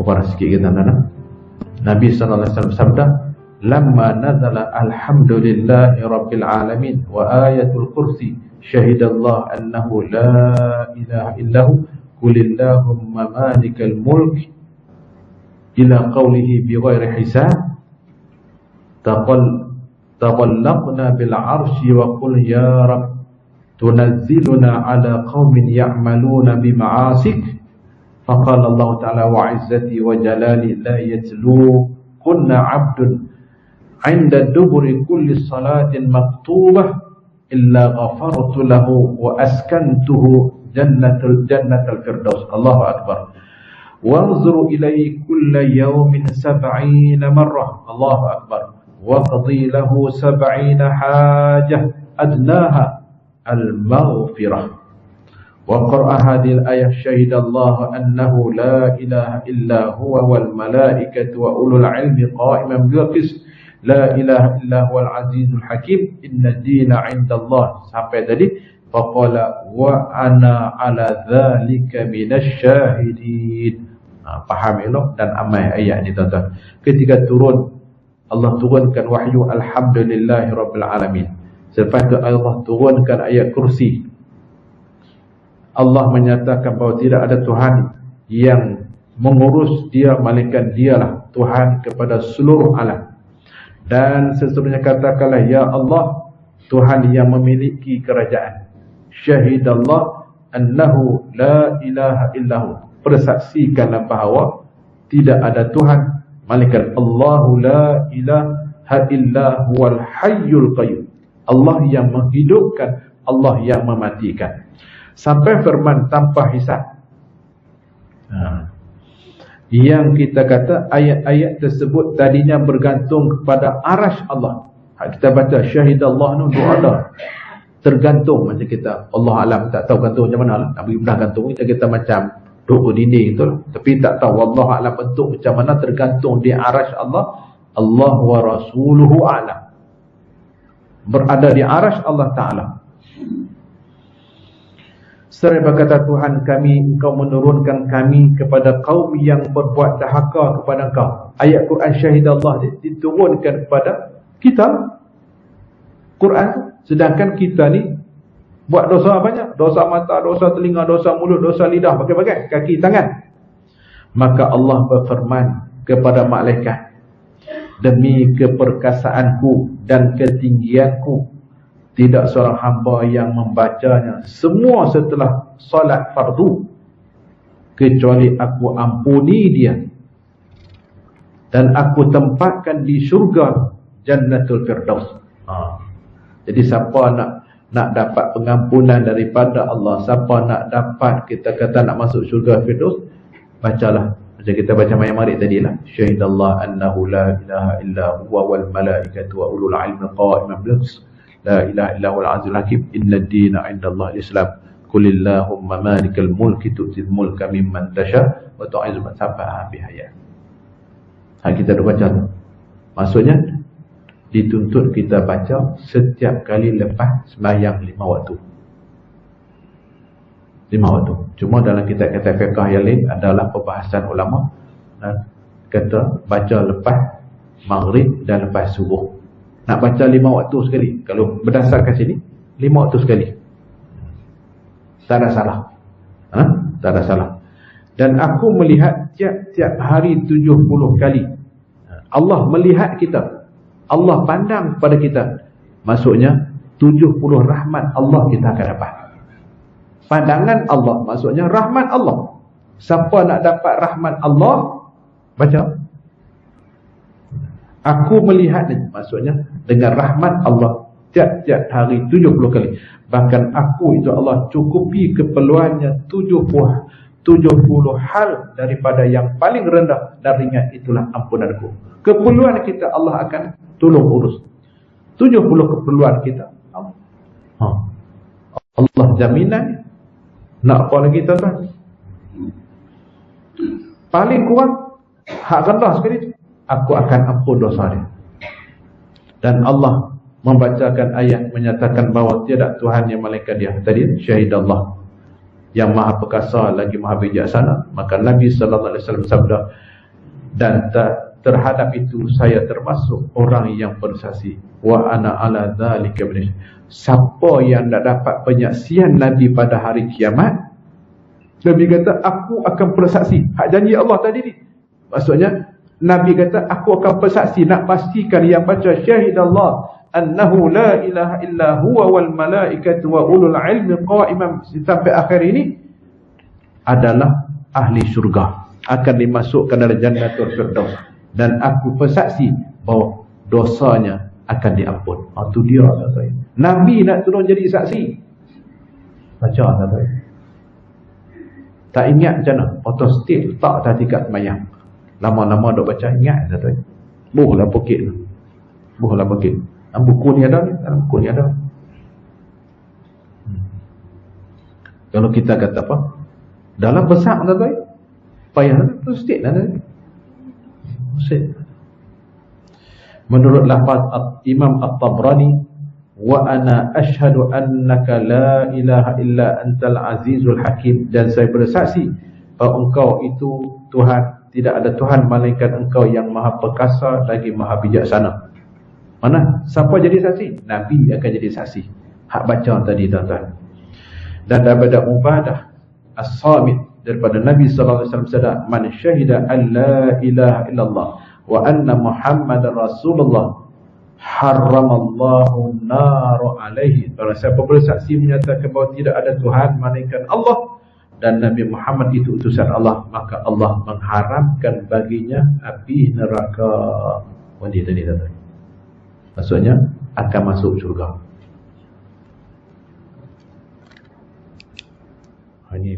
Kepada sikit kita nana. Nabi sallallahu alaihi wasallam sabda, "Lamma nazala alhamdulillahi rabbil alamin wa ayatul kursi syahidallahu annahu la ilaha illahu qulillahumma malikal mulk ila qawlihi bighairi hisab taqal taqallaqna bil arshi wa qul ya rab tunazziluna ala qaumin ya'maluna bima'asik فقال الله تعالى وعزتي وجلالي لا يتلو كنا عبد عند دبر كل صلاة مكتوبة إلا غفرت له وأسكنته جنة الجنة الفردوس. الله أكبر. وانظر إليه كل يوم سبعين مرة. الله أكبر. وقضي له سبعين حاجة أدناها المغفرة. وقرأ هذه الآية شهد الله أنه لا إله إلا هو والملائكة وأولو العلم قائما بالقسط لا إله إلا هو العزيز الحكيم إن الدين عند الله sampai tadi فقال وأنا على ذلك من الشاهدين ha, faham elok dan amal ayat ni tuan-tuan ketika turun Allah turunkan wahyu Alhamdulillahi Rabbil Alamin selepas itu Allah turunkan ayat kursi Allah menyatakan bahawa tidak ada Tuhan yang mengurus dia malaikat dialah Tuhan kepada seluruh alam. Dan seterusnya katakanlah ya Allah Tuhan yang memiliki kerajaan syahidallah annahu la ilaha illahu. Persaksikanlah bahawa tidak ada Tuhan malaikat Allahu la ilaha illa huwal hayyul qayyum. Allah yang menghidupkan Allah yang mematikan sampai firman tanpa hisab. Ha. Yang kita kata ayat-ayat tersebut tadinya bergantung kepada arash Allah. Ha, kita baca syahid Allah tu ada tergantung macam kita Allah alam tak tahu gantung macam mana lah. nak bagi belah gantung kita, kita macam duduk dinding tu lah. tapi tak tahu Allah alam bentuk macam mana tergantung di arash Allah Allah wa rasuluhu alam berada di arash Allah Ta'ala Seraya berkata Tuhan kami, engkau menurunkan kami kepada kaum yang berbuat dahaka kepada engkau. Ayat Quran syahid Allah diturunkan kepada kita. Quran. Sedangkan kita ni buat dosa banyak. Dosa mata, dosa telinga, dosa mulut, dosa lidah, bagai-bagai. Kaki, tangan. Maka Allah berfirman kepada malaikat. Demi keperkasaanku dan ketinggianku tidak seorang hamba yang membacanya. Semua setelah solat fardu. Kecuali aku ampuni dia. Dan aku tempatkan di syurga jannatul firdaus. Ha. jadi siapa nak nak dapat pengampunan daripada Allah? Siapa nak dapat kita kata nak masuk syurga firdaus? Bacalah. Macam kita baca mayat marik tadi lah syahidallah annahu la ilaha illa huwa wal malaikatu wa ulul ilmi qa'iman bil La ilaha illa huwal azizul hakim. Inna ad-dina 'inda Allah al-Islam. Qul illahumma malikal mulki tu'til mulka mimman tasha wa tu'izzu man tasha bi. Ha kita dah baca tu. Maksudnya dituntut kita baca setiap kali lepas sembahyang lima waktu. Lima waktu. Cuma dalam kitab-kitab fiqh yang lain adalah perbahasan ulama dan kata baca lepas maghrib dan lepas subuh. Nak baca lima waktu sekali. Kalau berdasarkan sini, lima waktu sekali. Tak ada salah. Ha? Tak ada salah. Dan aku melihat tiap-tiap hari tujuh puluh kali. Allah melihat kita. Allah pandang kepada kita. Maksudnya, tujuh puluh rahmat Allah kita akan dapat. Pandangan Allah. Maksudnya, rahmat Allah. Siapa nak dapat rahmat Allah? Baca. Aku melihat maksudnya dengan rahmat Allah tiap-tiap hari 70 kali. Bahkan aku itu Allah cukupi keperluannya 70 70 hal daripada yang paling rendah dan ringan itulah ampunanku. Keperluan kita Allah akan tolong urus. 70 keperluan kita. Ha. Allah jaminan nak apa lagi tuan-tuan? Paling kurang hak rendah sekali itu aku akan ampun dosa dia. Dan Allah membacakan ayat menyatakan bahawa tiada Tuhan yang malaikat dia. Tadi syahid Allah yang maha perkasa lagi maha bijaksana. Maka Nabi wasallam sabda, dan terhadap itu saya termasuk orang yang bersaksi wa ana ala dzalika min siapa yang tak dapat penyaksian nabi pada hari kiamat nabi kata aku akan bersaksi hak janji Allah tadi ni maksudnya nabi kata aku akan bersaksi nak pastikan yang baca syahid Allah annahu la ilaha illa huwa wal malaikatu wa ulul ilmi qa'iman sampai akhir ini adalah ahli syurga akan dimasukkan dalam jannatul firdaus dan aku bersaksi bahawa dosanya akan diampun. Ah tu dia kata. Nabi nak turun jadi saksi. Baca kata. Tak ingat macam mana? Auto state letak atas tingkat semayang. Lama-lama dok baca ingat kata. Buhlah pokit tu. Buhlah pokit. Dalam buku ni ada ni? Dalam buku ni ada. Hmm. Kalau kita kata apa? Dalam besar kata payah tu state lah tadi. Menurut lafaz Imam At-Tabrani wa ana ashhadu annaka la ilaha illa antal azizul hakim dan saya bersaksi bahawa engkau itu Tuhan tidak ada Tuhan melainkan engkau yang maha perkasa lagi maha bijaksana. Mana? Siapa jadi saksi? Nabi akan jadi saksi. Hak baca tadi tuan-tuan. Dan daripada Ubadah As-Samit daripada Nabi sallallahu alaihi wasallam bersabda man syahida an la ilaha illallah wa anna muhammadar rasulullah haramallahu nar alaihi barang siapa bersaksi menyatakan bahawa tidak ada tuhan melainkan Allah dan Nabi Muhammad itu utusan Allah. Maka Allah mengharamkan baginya api neraka. Wanita tadi tadi maksudnya akan masuk syurga. Ini